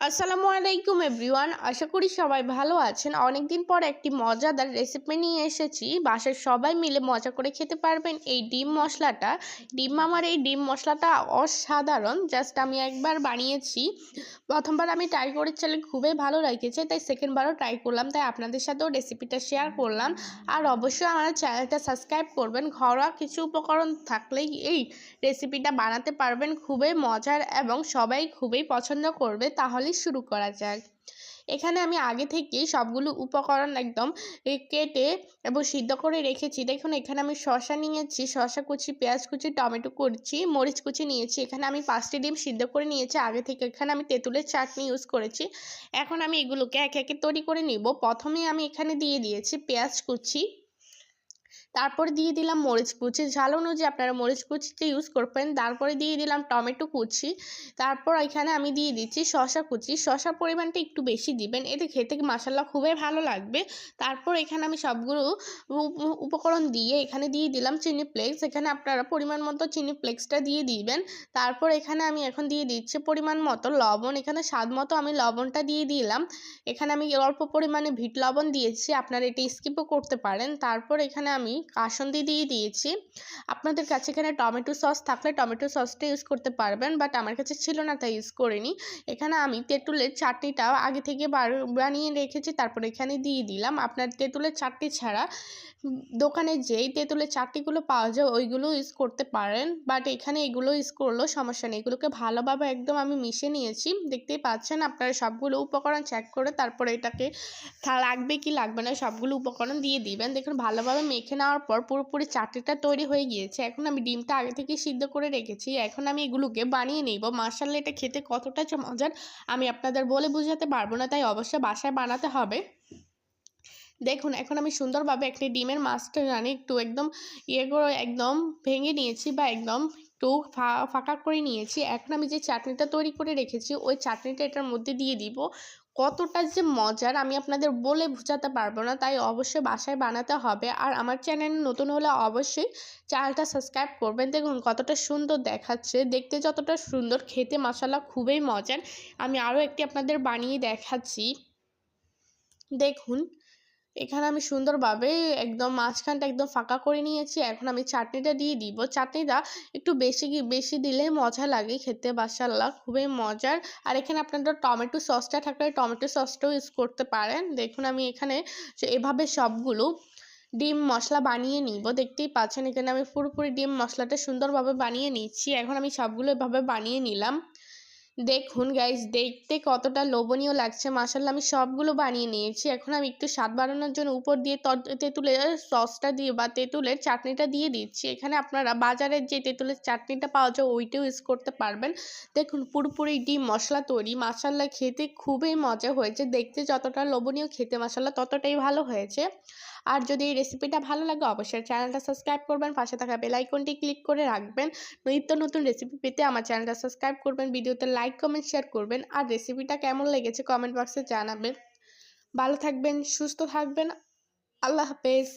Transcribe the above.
আসসালামু আলাইকুম এভরিওয়ান। আশা করি সবাই ভালো আছেন। অনেকদিন পর একটি মজাদার রেসিপি নিয়ে এসেছি। বাসায় সবাই মিলে মজা করে খেতে পারবেন এই ডিম মশলাটা। ডিম আমার এই ডিম মশলাটা অসাধারণ। জাস্ট আমি একবার বানিয়েছি। প্রথমবার আমি ট্রাই করেছিলাম খুবই ভালো লেগেছে। তাই সেকেন্ডবারও ট্রাই করলাম, তাই আপনাদের সাথেও রেসিপিটা শেয়ার করলাম। আর অবশ্যই আমার চ্যানেলটা সাবস্ক্রাইব করবেন। ঘরোয়া কিছু উপকরণ থাকলেই এই রেসিপিটা বানাতে পারবেন। খুবই মজার এবং সবাই খুবই পছন্দ করবে। তাহলে তাহলে শুরু করা যাক। এখানে আমি আগে থেকেই সবগুলো উপকরণ একদম কেটে এবং সিদ্ধ করে রেখেছি। দেখুন, এখানে আমি শশা নিয়েছি শশা কুচি, পেঁয়াজ কুচি, টমেটো কুচি, মরিচ কুচি নিয়েছি। এখানে আমি পাঁচটি ডিম সিদ্ধ করে নিয়েছি আগে থেকে। এখানে আমি তেঁতুলের চাটনি ইউজ করেছি। এখন আমি এগুলোকে একে একে তৈরি করে নিব। প্রথমে আমি এখানে দিয়ে দিয়েছি পেঁয়াজ কুচি। তারপরে দিয়ে দিলাম মরিচ কুচি। ঝাল অনুযায়ী আপনারা মরিচ কুচিতে ইউজ করবেন তারপরে দিয়ে দিলাম টমেটো কুচি। তারপর এখানে আমি দিয়ে দিচ্ছি শশা কুচি। শশার পরিমাণটা একটু বেশি দিবেন। এতে খেতে মশালা খুবই ভালো লাগবে। তারপর এখানে আমি সবগুলো উপকরণ দিয়ে এখানে দিয়ে দিলাম চিনি ফ্লেক্স এখানে আপনারা পরিমাণ মতো চিনি ফ্লেক্সটা দিয়ে দিবেন। তারপর এখানে আমি এখন দিয়ে দিচ্ছি পরিমাণ মতো লবণ। এখানে স্বাদ মতো আমি লবণটা দিয়ে দিলাম। এখানে আমি অল্প পরিমাণে ভিট লবণ দিয়েছি। আপনারা এটা স্কিপও করতে পারেন। তারপর এখানে আমি কাসন্দি দিয়ে দিয়েছি। আপনাদের কাছে এখানে টমেটো সস থাকলে টমেটো সসটা ইউজ করতে পারবেন বাট আমার কাছে ছিল না, তাই ইউজ করিনি। এখানে আমি তেঁতুলের চাটনিটা আগে থেকে বানিয়ে রেখেছি, তারপর এখানে দিয়ে দিলাম। আপনার তেঁতুলের চাটনি ছাড়া দোকানে যেই তেঁতুলের চাটনিগুলো পাওয়া যায়, ওইগুলো ইউজ করতে পারেন। বাট এখানে এগুলো ইউজ করলেও সমস্যা নেই। এগুলোকে ভালোভাবে একদম আমি মিশে নিয়েছি। দেখতেই পাচ্ছেন, আপনারা সবগুলো উপকরণ চেক করে তারপরে এটাকে লাগবে কি লাগবে না, সবগুলো উপকরণ দিয়ে দিবেন। দেখুন, ভালোভাবে মেখে নেওয়ার পর পুরোপুরি চাটনিটা তৈরি হয়ে গিয়েছে। এখন আমি ডিমটা আগে থেকে সিদ্ধ করে রেখেছি। এখন আমি এগুলোকে বানিয়ে নিব। মার্শাল্লা এটা খেতে কতটা মজার। আমি আপনাদের বলে বোঝাতে পারব না, তাই অবশ্যই বাসায় বানাতে হবে। দেখুন, এখন আমি সুন্দরভাবে একটি ডিমের মাছটা জানি একটু একদম ইয়ে করে একদম ভেঙে নিয়েছি বা একদম একটু ফাঁকা করে নিয়েছি। এখন আমি যে চাটনিটা তৈরি করে রেখেছি, ওই চাটনিটা এটার মধ্যে দিয়ে দিব। কতটা যে মজার, আমি আপনাদের বলে বোঝাতে পারব না, তাই অবশ্যই বাসায় বানাতে হবে। আর আমার চ্যানেল নতুন হলে অবশ্যই চ্যানেলটা সাবস্ক্রাইব করবেন। দেখুন কতটা সুন্দর দেখাচ্ছে, দেখতে যতটা সুন্দর, খেতে মশালা খুবই মজার। আমি আরও একটি আপনাদের বানিয়ে দেখাচ্ছি। দেখুন। এখানে আমি সুন্দরভাবে একদম মাঝখানটা একদম ফাঁকা করে নিয়েছি। এখন আমি চাটনিটা দিয়ে দিব। চাটনিটা একটু বেশি বেশি দিলে মজা লাগে খেতে বাসাল্লা খুবই মজার। আর এখানে আপনাদের টমেটো সসটা থাকলে টমেটো সসটাও ইউজ করতে পারেন। দেখুন আমি এখানে এভাবে সবগুলো ডিম মশলা বানিয়ে নিব। দেখতেই পাচ্ছেন এখানে আমি পুরোপুরি ডিম মশলাটা সুন্দরভাবে বানিয়ে নিচ্ছি। এখন আমি সবগুলো এভাবে বানিয়ে নিলাম। দেখুন গাইজ দেখতে কতটা লোভনীয় লাগছে। মাসাল্লাহ আমি সবগুলো বানিয়ে নিয়েছি। এখন আমি একটু স্বাদ বাড়ানোর জন্য উপর দিয়ে তেঁতুলের সসটা দিয়ে বা তেঁতুলের চাটনিটা দিয়ে দিচ্ছি। এখানে আপনারা বাজারের যে তেঁতুলের চাটনিটা পাওয়া যায়, ওইটাও ইউজ করতে পারবেন। দেখুন, পুরোপুরি ডিম মশলা তৈরি। মাসাল্লাহ খেতে খুবই মজা হয়েছে। দেখতে যতটা লোভনীয়, খেতে মশাল্লা ততটাই ভালো হয়েছে। আর যদি এই রেসিপিটা ভালো লাগে, অবশ্যই চ্যানেলটা সাবস্ক্রাইব করবেন, পাশে থাকা বেল আইকনটি ক্লিক করে রাখবেন। নিত্য নতুন রেসিপি পেতে আমার চ্যানেলটা সাবস্ক্রাইব করবেন, ভিডিওতে লাইক কমেন্ট শেয়ার করবেন, আর রেসিপিটা কেমন লেগেছে কমেন্ট বক্সে জানাবেন। ভালো থাকবেন, সুস্থ থাকবেন, আল্লাহ হাফেজ।